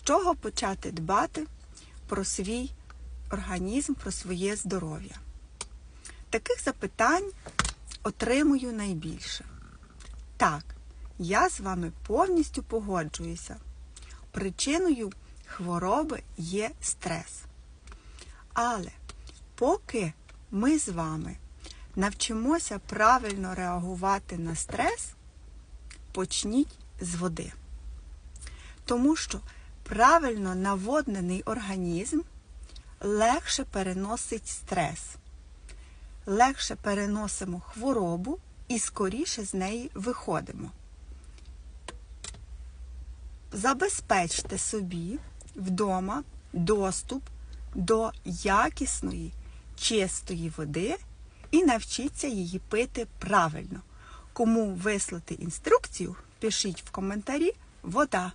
з чого почати дбати про свій організм, про своє здоров'я? Таких запитань отримую найбільше. Так, я з вами повністю погоджуюся. Причиною хвороби є стрес. Але поки ми з вами навчимося правильно реагувати на стрес, почніть з води. Тому що правильно наводнений організм легше переносить стрес, легше переносимо хворобу і скоріше з неї виходимо. Забезпечте собі вдома доступ до якісної, чистої води і навчіться її пити правильно. Кому вислати інструкцію, пишіть в коментарі вода.